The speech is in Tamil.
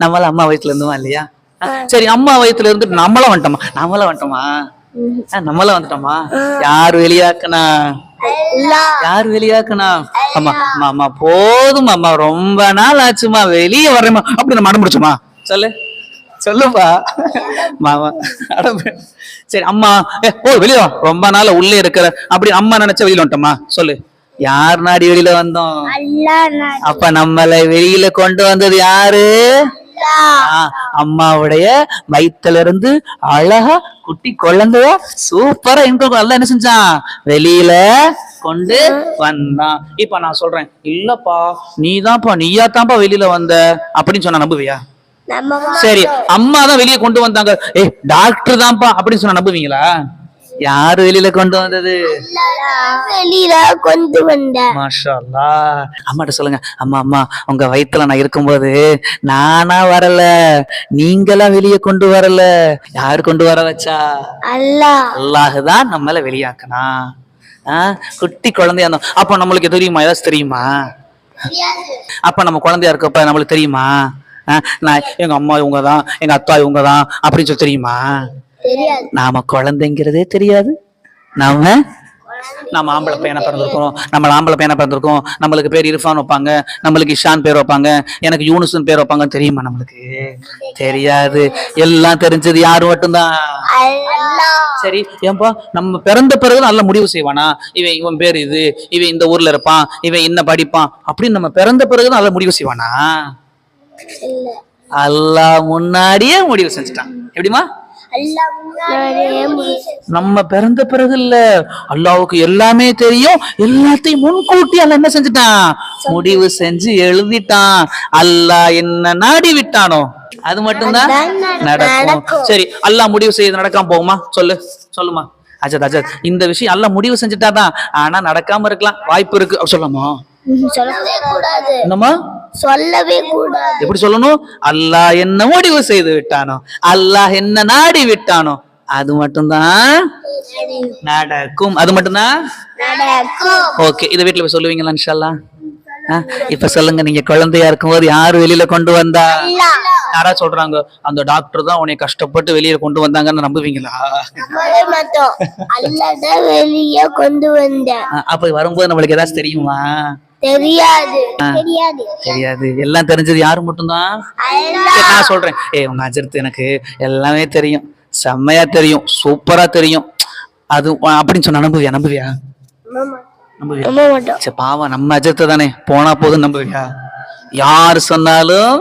நம்மள அம்மா வயித்துல இருந்தோமா இல்லையா? சரி அம்மா வயித்துல இருந்து நம்மள வந்துட்டோமா? நம்மள வந்துட்டோமா? ஆ, நம்மள வந்துட்டோமா? யார் வெளியாக்குனா? யார் வெளியாக்குனா? அம்மா அம்மா அம்மா போதும் அம்மா. ரொம்ப நாள் ஆச்சுமா வெளியே வர்றேம்மா. அப்படி நம்ம முடிச்சோமா சொல்லு. சொல்லுப்பா. மாமா சரி அம்மா ஏ ஓ வெளியே வா. ரொம்ப நாள் உள்ளே இருக்கிற அப்படி அம்மா நினைச்ச வெளியில வந்துட்டோமா? சொல்லு. யார் நாடி வெளியில வந்தோம்? அப்ப நம்மளை வெளியில கொண்டு வந்தது யாரு? அம்மாவுடைய வயித்துல இருந்து அழகா குட்டி குழந்தைய சூப்பரா எங்க நல்லா என்ன செஞ்சான்? வெளியில கொண்டு வந்தான். இப்ப நான் சொல்றேன் இல்லப்பா நீதான்ப்பா நீயா தான்ப்பா வெளியில வந்த அப்படின்னு சொன்னா நம்புவியா? சரி அம்மா தான் வெளியே கொண்டு வந்தாங்க. ஏய் டாக்டர் தான்ப்பா அப்படின்னு சொன்னா நம்புவீங்களா? யாரு வெளியில கொண்டு வந்தது? வெளியில கொண்டு வந்த. மாஷா அல்லாஹ். அம்மாட்ட சொல்லுங்க. அம்மா அம்மா உங்க வயித்துல நான் இருக்கும்போது நானா வரல. நீங்களா வெளியே கொண்டு வரல. யாரு கொண்டு வர வச்சா? அல்லா. அல்லாஹ் தான் நம்மள வெளியாக்குனா. குட்டி குழந்தையா இருந்தோம். அப்ப நம்மளுக்கு தெரியுமா? ஏதாச்சும் தெரியுமா? அப்ப நம்ம குழந்தையா இருக்கப்ப நம்மளுக்கு தெரியுமா? நான் எங்க அம்மா இவங்க தான் எங்க அத்தா இவங்க தான் அப்படின்னு சொல்லி தெரியுமா? நாம குழந்தைங்கிறதே தெரியாது. நாம நம்ம ஆம்பளை பையனை பிறந்திருக்கோம் நம்ம ஆம்பளை பையனை பிறந்திருக்கோம் நம்மளுக்கு பேர் இர்ஃபான் வைப்பாங்க நம்மளுக்கு இஷான் பேர் வைப்பாங்க எனக்கு யூனுஸ்னு பேர் வைப்பாங்க தெரியுமா நம்மளுக்கு? தெரியாது. எல்லாம் தெரிஞ்சது யாரு மட்டும்தான்? அல்லா சரி ஏன்பா நம்ம பிறந்த பிறகு நல்ல முடிவு செய்வானா? இவன் இவன் பேர் இது இவன் இந்த ஊர்ல இருப்பான் இவன் என்ன படிப்பான்? அப்படின்னு நம்ம பிறந்த பிறகு நல்ல முடிவு செய்வானா? அல்லாஹ் முன்னாடியே முடிவு செஞ்சுட்டான். எப்படிமா அல்லா நம்ம பிறந்த பிறகு இல்ல அல்லாவுக்கு எல்லாமே தெரியும். எல்லாத்தையும் முன்கூட்டி அல்ல என்ன செஞ்சுட்டான்? முடிவு செஞ்சு எழுதிட்டான். அல்லாஹ் என்ன நாடி விட்டானோ? அது மட்டும்தான் நடக்கும். சரி அல்லாஹ் முடிவு செய்து நடக்காம போகுமா? சொல்லு சொல்லுமா. அஜத் அஜத். இந்த விஷயம் அல்லாஹ் முடிவு செஞ்சுட்டாதான். ஆனா நடக்காம இருக்கலாம். வாய்ப்பு இருக்கு. சொல்லாமா சொல்லவே கூடாது. என்னம்மா? சொல்லவே கூடாது. எப்படி சொல்லணும்? அல்லாஹ் என்ன முடிவு செய்து விட்டானோ அல்லாஹ் என்ன நாடி விட்டானோ அது மட்டும்தான் நடக்கும். அது மட்டும்தான் ஓகே இதை வீட்டுல போய் சொல்லுவீங்களா இன்ஷால்லா இப்ப சொல்லுங்க நீங்க குழந்தையா இருக்கும்போது யாரு வெளியில கொண்டு வந்தா? யாரா சொல்றாங்க? அந்த டாக்டர் தான் உன்னை கஷ்டப்பட்டு வெளியில கொண்டு வந்தாங்கன்னு நம்புவீங்களா? வெளிய கொண்டு வந்த அப்ப வரும்போது நம்மளுக்கு ஏதாச்சும் தெரியுமா? தெரியாது. எல்லாம் தெரிஞ்சது யாரு மட்டும்தான்? நான் சொல்றேன். ஏய் உங்க அஜர்த்து எனக்கு எல்லாமே தெரியும். செம்மையா தெரியும். சூப்பரா தெரியும். அது அப்படின்னு சொன்னா நம்புவியா? நம்புவியா? நம்புவியா? சரி பாவம் நம்ம அஜர்த்து தானே. போனா போதும் நம்புவியா? யாரு சொன்னாலும்